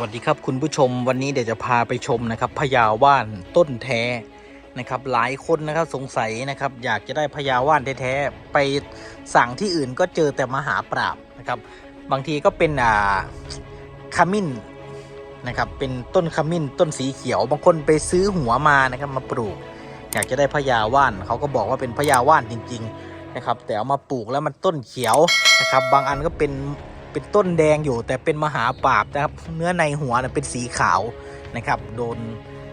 วัสดีครับคุณผู้ชมวันนี้เดี๋ยวจะพาไปชมนะครับพญาว่านต้นแท้นะครับหลายคนนะครับสงสัยนะครับอยากจะได้พญาว่านแท้ๆไปสั่งที่อื่นก็เจอแต่มหาปราบนะครับบางทีก็เป็นอ่าขมิ้นนะครับเป็นต้นขมิ้นต้นสีเขียว บางคนไปซื้อหัวมานะครับมาปลูก อยากจะได้พญาว่านเขาก็บอกว่าเป็นพญาว่านจริง ๆนะครับ แต่เอามาปลูกแล้วมันต้นเขียวนะครับบางอันก็เป็น เป็นต้นแดงอยู่ แต่เป็นมหาปราบนะครับ เนื้อในหัวนะเป็นสีขาวนะครับ โดน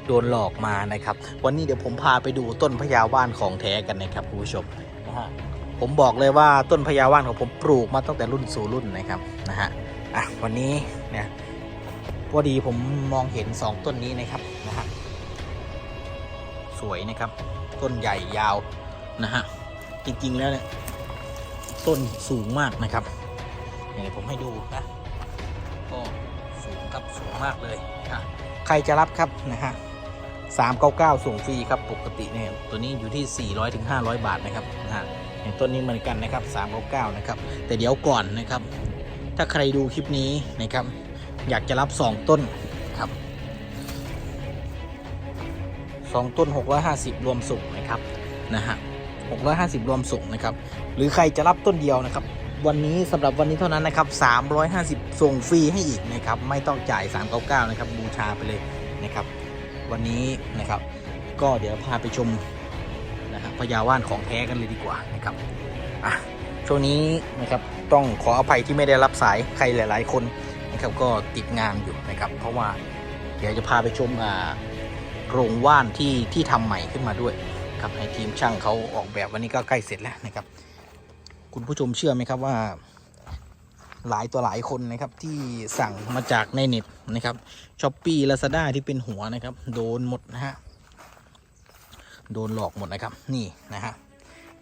โดนหลอกมานะครับ วันนี้เดี๋ยวผมพาไปดูต้นพญาว่านของแท้กันนะครับคุณผู้ชมนะฮะผมบอกเลยว่าต้นพญาว่านของผมปลูกมาตั้งแต่รุ่นสู่รุ่นนะครับนะฮะอะวันนี้เนี่ยพอดีผมมองเห็น 2 ต้นนี้นะครับนะฮะสวยนะครับ ต้นใหญ่ยาวนะฮะจริงๆแล้วเนี่ยต้นสูงมากนะครับ นี่ผมให้ดูนะก็สูงครับสูงมากเลยอะใครจะรับครับนะฮะสามเก้าเก้าส่งฟรีครับปกติเนี่ยตัวนี้อยู่ที่400ถึง500บาทนะครับนะฮะอย่างต้นนี้เหมือนกันนะครับ399นะครับแต่เดี๋ยวก่อนนะครับ ถ้าใครดูคลิปนี้นะครับ อยากจะรับ2ต้นครับ2ต้น650รวมส่งนะครับนะฮะ650รวมส่งนะครับ หรือใครจะรับต้นเดียวนะครับ วันนี้สำหรับวันนี้เท่านั้นนะครับ350 ส่งฟรีให้อีกนะครับ ไม่ต้องจ่าย 399 นะครับ บูชาไปเลยนะครับ วันนี้นะครับ ก็เดี๋ยวพาไปชมนะครับพญาว่านของแท้กันเลยดีกว่านะครับอะช่วงนี้นะครับต้องขออภัยที่ไม่ได้รับสายใครหลาย ๆ คนนะครับก็ติดงานอยู่นะครับ เพราะว่าเดี๋ยวจะพาไปชมอ่าโรงว่านที่ที่ทำใหม่ขึ้นมาด้วยครับให้ทีมช่างเขาออกแบบวันนี้ก็ใกล้เสร็จแล้วนะครับ คุณผู้ชมเชื่อไหมครับว่า หลายตัวหลายคนนะครับที่สั่งมาจากในเน็ตนะครับช้อปปี้ลาซาด้าที่เป็นหัวนะครับ โดนหมดนะฮะโดนหลอกหมดนะครับ นี่นะฮะ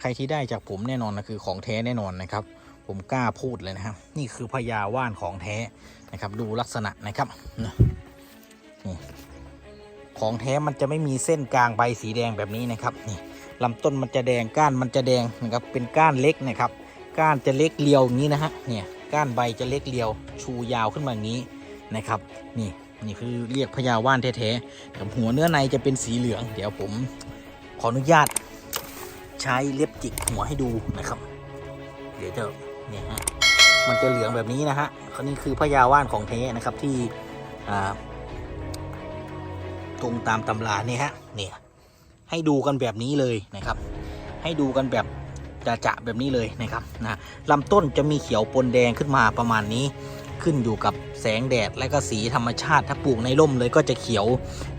ใครที่ได้จากผมแน่นอนนะคือของแท้แน่นอนนะครับ ผมกล้าพูดเลยนะครับ นี่คือพญาว่านของแท้นะครับ ดูลักษณะนะครับนะนี่ของแท้มันจะไม่มีเส้นกลางใบสีแดงแบบนี้นะครับนี่ลำต้นมันจะแดงก้านมันจะแดงนะครับเป็นก้านเล็กนะครับ ก้านจะเล็กเรียวอย่างนี้นะฮะเนี่ยก้านใบจะเล็กเรียวชูยาวขึ้นมาอย่างนี้นะครับนี่นี่คือเรียกพญาว่านแท้ๆแต่หัวเนื้อในจะเป็นสีเหลือง เดี๋ยวผมขออนุญาตใช้เล็บจิกหัวให้ดูนะครับ เดี๋ยวจะเนี่ยฮะมันจะเหลืองแบบนี้นะฮะเขานี่คือพญาว่านของแท้นะครับที่ตรงตามตำราเนี่ยฮะเนี่ยให้ดูกันแบบนี้เลยนะครับ ให้ดูกันแบบ จะจะแบบนี้เลยนะครับนะลำต้นจะมีเขียวปนแดงขึ้นมาประมาณนี้ ขึ้นอยู่กับแสงแดดและก็สีธรรมชาติ ถ้าปลูกในร่มเลยก็จะเขียว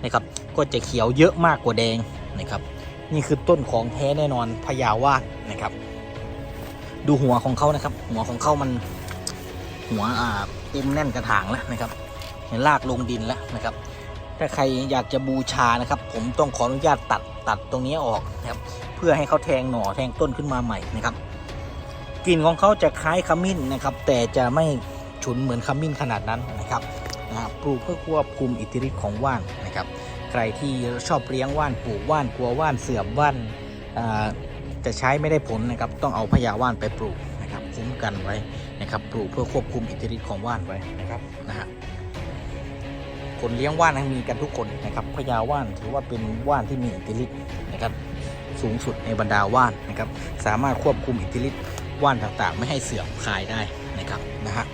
นะครับ ก็จะเขียวเยอะมากกว่าแดงนะครับ นี่คือต้นของแท้แน่นอนพญาวาดนะครับ ดูหัวของเขานะครับ หัวของเขามันหัวอ่าเต็มแน่นกระถางแล้วนะครับ เห็นลากลงดินแล้วนะครับ ถ้าใครอยากจะบูชานะครับ ผมต้องขออนุญาตตัด ตัดตรงนี้ออกนะครับเพื่อให้เขาแทงหน่อแทงต้นขึ้นมาใหม่นะครับกลิ่นของเขาจะคล้ายขมิ้นนะครับ แต่จะไม่ฉุนเหมือนขมิ้นขนาดนั้นนะครับนะครับปลูกเพื่อควบคุมอิทธิฤทธิ์ของว่านนะครับ ใครที่ชอบเลี้ยงว่านปลูกว่านกลัวว่านเสื่อมว่านอ่าจะใช้ไม่ได้ผลนะครับ ต้องเอาพญาว่านไปปลูกนะครับคุ้มกันไว้นะครับ ปลูกเพื่อควบคุมอิทธิฤทธิ์ของว่านไว้นะครับนะฮะ คนเลี้ยงว่านมีกันทุกคนนะครับพญาว่านถือว่าเป็นว่านที่มีอิทธิฤทธิ์นะครับสูงสุดในบรรดาว่านนะครับ สามารถควบคุมอิทธิฤทธิ์ว่านต่างๆ ไม่ให้เสื่อมคลายได้นะครับนะฮะ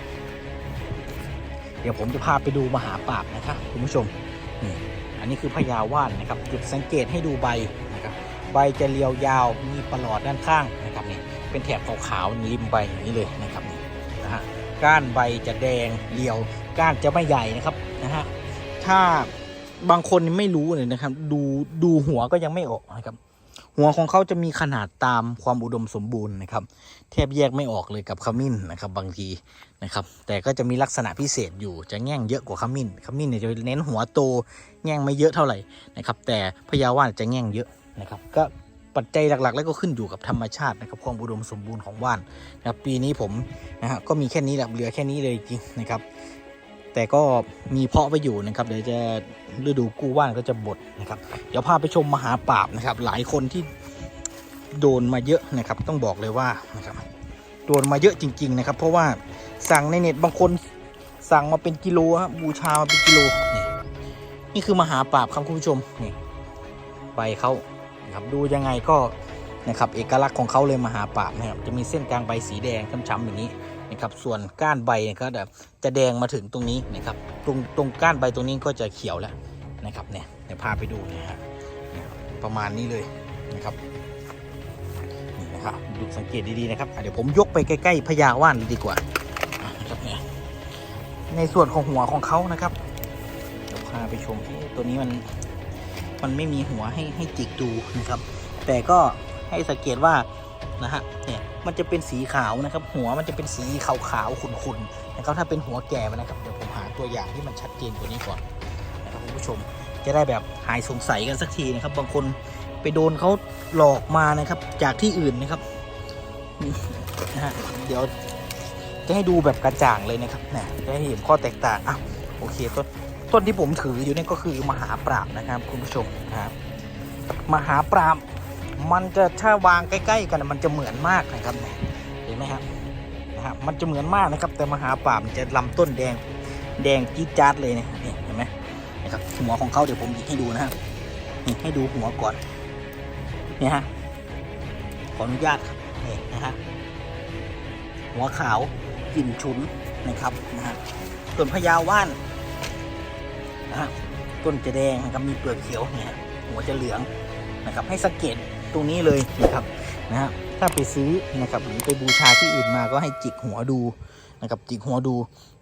เดี๋ยวผมจะพาไปดูมหาปราบนะครับคุณผู้ชมนี่อันนี้คือพญาว่านนะครับ จุดสังเกตให้ดูใบนะครับใบจะเรียวยาวมีประหลอดด้านข้างนะครับนี่เป็นแถบขาวๆริมใบอย่างนี้เลยนะครับนี่นะฮะก้านใบจะแดงเรียวก้านจะไม่ใหญ่นะครับนะฮะ ถ้าบางคนไม่รู้เลยนะครับ ดูดูหัวก็ยังไม่ออกนะครับ หัวของเขาจะมีขนาดตามความอุดมสมบูรณ์นะครับ แทบแยกไม่ออกเลยกับขมิ้นนะครับ บางทีนะครับ แต่ก็จะมีลักษณะพิเศษอยู่จะแง่งเยอะกว่าขมิ้นขมิ้นเนี่ยจะเน้นหัวโตแง่งไม่เยอะเท่าไหร่นะครับ แต่พญาว่านจะแง่งเยอะนะครับ ก็ปัจจัยหลักๆ แล้วก็ขึ้นอยู่กับธรรมชาตินะครับความอุดมสมบูรณ์ของว่านนะครับปีนี้ผมนะฮะก็มีแค่นี้แหละเหลือแค่นี้เลยจริงนะครับ แต่ก็มีเพาะไปอยู่นะครับ เดี๋ยวจะฤดูกู้ว่านก็จะบดนะครับ เดี๋ยวพาไปชมมหาปราบนะครับ หลายคนที่โดนมาเยอะนะครับ ต้องบอกเลยว่านะครับโดนมาเยอะจริง ๆนะครับ เพราะว่าสั่งในเน็ตบางคนสั่งมาเป็นกิโลครับบูชามาเป็นกิโลนี่นี่คือมหาปราบครับคุณผู้ชมนี่ใบเขาครับดูยังไงก็นะครับเอกลักษณ์ของเขาเลยมหาปราบนะครับจะมีเส้นกลางใบสีแดงช้ำๆอย่างนี้ นะครับ ส่วนก้านใบก็แบจะแดงมาถึงตรงนี้นะครับ ตรงตรงก้านใบตรงนี้ก็จะเขียวแล้วนะครับเนี่ยเดี๋ยวพาไปดูนะฮะประมาณนี้เลยนะครับนี่นะครับดูสังเกตดีๆนะครับเดี๋ยวผมยกไปใกล้ๆพญาว่านดีกว่าอะนะครับเนี่ยในส่วนของหัวของเขานะครับเดี๋ยวพาไปชมที่ตัวนี้มันมันไม่มีหัวให้ให้จิกดูนะครับ แต่ก็ให้สังเกตว่า นะฮะเนี่ยมันจะเป็นสีขาวนะครับ หัวมันจะเป็นสีขาวๆขุ่นๆนะครับถ้าเป็นหัวแก่นะครับเดี๋ยวผมหาตัวอย่างที่มันชัดเจนกว่านี้ก่อนนะครับคุณผู้ชมจะได้แบบหายสงสัยกันสักทีนะครับ บางคนไปโดนเขาหลอกมานะครับ จากที่อื่นนะครับนะฮะเดี๋ยวจะให้ดูแบบกระจ่างเลยนะครับนี่ยจะให้เห็นข้อแตกต่างอะโอเคต้นต้นที่ผมถืออยู่เนี่ยก็คือมหาปราบนะครับ คุณผู้ชมนะครับมหาปราบ มันจะถ้าวางใกล้ๆ กันมันจะเหมือนมากนะครับเห็นไหมครับนะฮะมันจะเหมือนมากนะครับ แต่มหาปรามันจะลำต้นแดงแดงจี๊ดจ๊าดเลยเนี่ยนี่เห็นไหมนะครับหัวของเขาเดี๋ยวผมหยิบให้ดูนะฮะนี่ให้ดูหัวก่อนนี่ฮะขออนุญาตครับนี่นะฮะหัวขาวกลิ่นฉุนนะครับนะฮะส่วนพญาว่านนะฮะต้นจะแดงนะครับมีเปลือกเขียวเนี่ยหัวจะเหลืองนะครับให้สังเกต ตรงนี้เลยนะครับนะฮะถ้าไปซื้อนะครับหรือไปบูชาที่อื่นมาก็ให้จิกหัวดูนะครับจิกหัวดู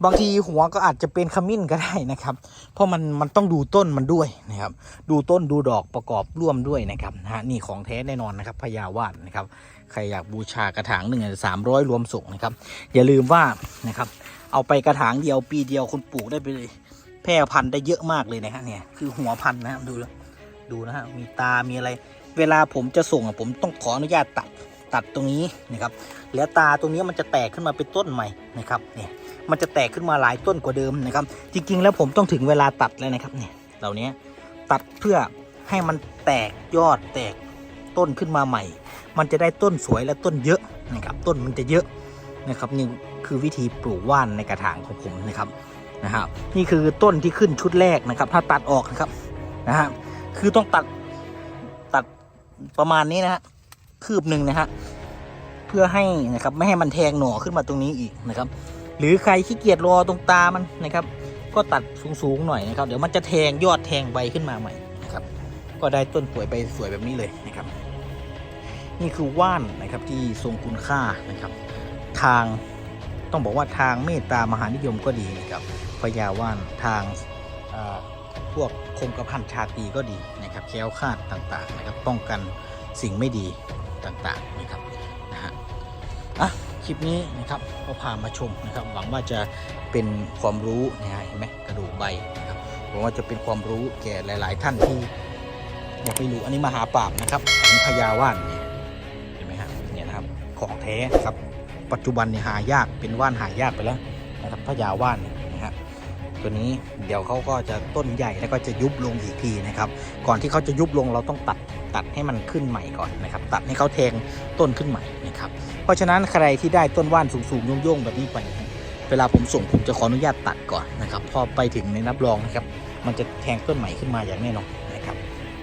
บางทีหัวก็อาจจะเป็นขมิ้นก็ได้นะครับ เพราะมันมันต้องดูต้นมันด้วยนะครับ ดูต้นดูดอกประกอบร่วมด้วยนะครับนะฮะนี่ของแท้แน่นอนนะครับพญาวานนะครับใครอยากบูชากระถางหนึ่งสามร้อยรวมส่งนะครับ อย่าลืมว่านะครับ เอาไปกระถางเดียวปีเดียวคุณปลูกได้ไปเลยแพร่พันธุ์ได้เยอะมากเลยนะฮะเนี่ยคือหัวพันธุ์นะครับดูแล้วดูนะฮะมีตามีอะไร เวลาผมจะส่งผมต้องขออนุญาตตัดตัดตรงนี้นะครับ แล้วตาตรงนี้มันจะแตกขึ้นมาเป็นต้นใหม่นะครับเนี่ยมันจะแตกขึ้นมาหลายต้นกว่าเดิมนะครับ จริง ๆ แล้วผมต้องถึงเวลาตัดแล้วนะครับเนี่ยเหล่านี้ตัดเพื่อให้มันแตกยอดแตกต้นขึ้นมาใหม่ มันจะได้ต้นสวยและต้นเยอะนะครับต้นมันจะเยอะนะครับนี่คือวิธีปลูกว่านในกระถางของผมนะครับนะฮะนี่คือต้นที่ขึ้นชุดแรกนะครับ ถ้าตัดออกนะครับนะฮะคือต้องตัด ประมาณนี้นะฮะคืบหนึ่งนะฮะเพื่อให้นะครับไม่ให้มันแทงหน่อขึ้นมาตรงนี้อีกนะครับ หรือใครขี้เกียจรอตรงตามันนะครับ ก็ตัดสูงๆหน่อยนะครับ เดี๋ยวมันจะแทงยอดแทงใบขึ้นมาใหม่นะครับ ก็ได้ต้นป่วยใบสวยแบบนี้เลยนะครับ นี่คือว่านนะครับที่ทรงคุณค่านะครับ ทางต้องบอกว่าทางเมตตามหานิยมก็ดีนะครับพญาว่านทางอ่อ พวกคงกระพันชาตีก็ดีนะครับแคล้วคลาดต่างๆนะครับป้องกันสิ่งไม่ดีต่างๆนะครับนะฮะอะคลิปนี้นะครับก็พามาชมนะครับ หวังว่าจะเป็นความรู้นะฮะเห็นไหมกระดูกใบนะครับหวังว่าจะเป็นความรู้แก่หลาย ๆ ท่านที่อยากไปรู้อันนี้มหาปราบนะครับอันนี้พญาว่านเนี่ยเห็นไหมครับเนี่ยนะครับของแท้ครับปัจจุบันเนี่ยหายากเป็นว่านหายากไปแล้วนะครับพญาว่านเนี่ย ตัวนี้ เดี๋ยวเขาก็จะต้นใหญ่แล้วก็จะยุบลงอีกทีนะครับ ก่อนที่เขาจะยุบลงเราต้องตัดตัดให้มันขึ้นใหม่ก่อนนะครับ ตัดให้เขาแทงต้นขึ้นใหม่นะครับ เพราะฉะนั้นใครที่ได้ต้นว่านสูงๆโยงๆแบบนี้ไป เวลาผมส่งผมจะขออนุญาตตัดก่อนนะครับ พอไปถึงในนับรองนะครับ มันจะแทงต้นใหม่ขึ้นมาอย่างแน่นอนนะครับ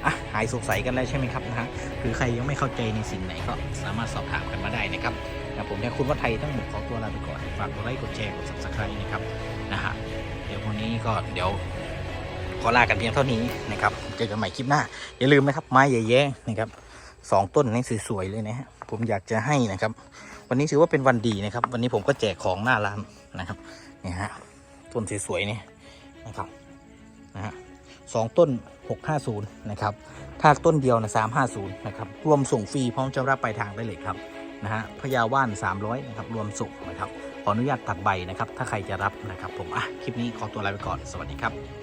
อะหายสงสัยกันแล้วใช่ไหมครับนะฮะหรือใครยังไม่เข้าใจในสิ่งไหนก็สามารถสอบถามกันมาได้นะครับ นะผมและคุณวัฒไทยทั้งหมดขอตัวลาไปก่อนฝากกดไลค์กดแชร์กด subscribe นะครับนะฮะเดี๋ยววันนี้ก็เดี๋ยวขอลากันเพียงเท่านี้นะครับเจอกันใหม่คลิปหน้า อย่าลืมนะครับไม้ใหญ่แย่ๆนะครับสองต้นนี้สวยๆเลยนะฮะผมอยากจะให้นะครับ วันนี้ถือว่าเป็นวันดีนะครับ วันนี้ผมก็แจกของหน้าร้านนะครับนี่ฮะต้นสวยๆเนี่ยนะครับนะฮะสองต้น 650 นะครับถ้าต้นเดียวนะ350 นะครับ รวมส่งฟรีพร้อมจะรับปลายทางได้เลยครับ นะฮะพญาว่าน 300นะครับรวมสุกนะครับขออนุญาตตัดใบนะครับ ถ้าใครจะรับนะครับผมอะคลิปนี้ขอตัวลาไปก่อนสวัสดีครับ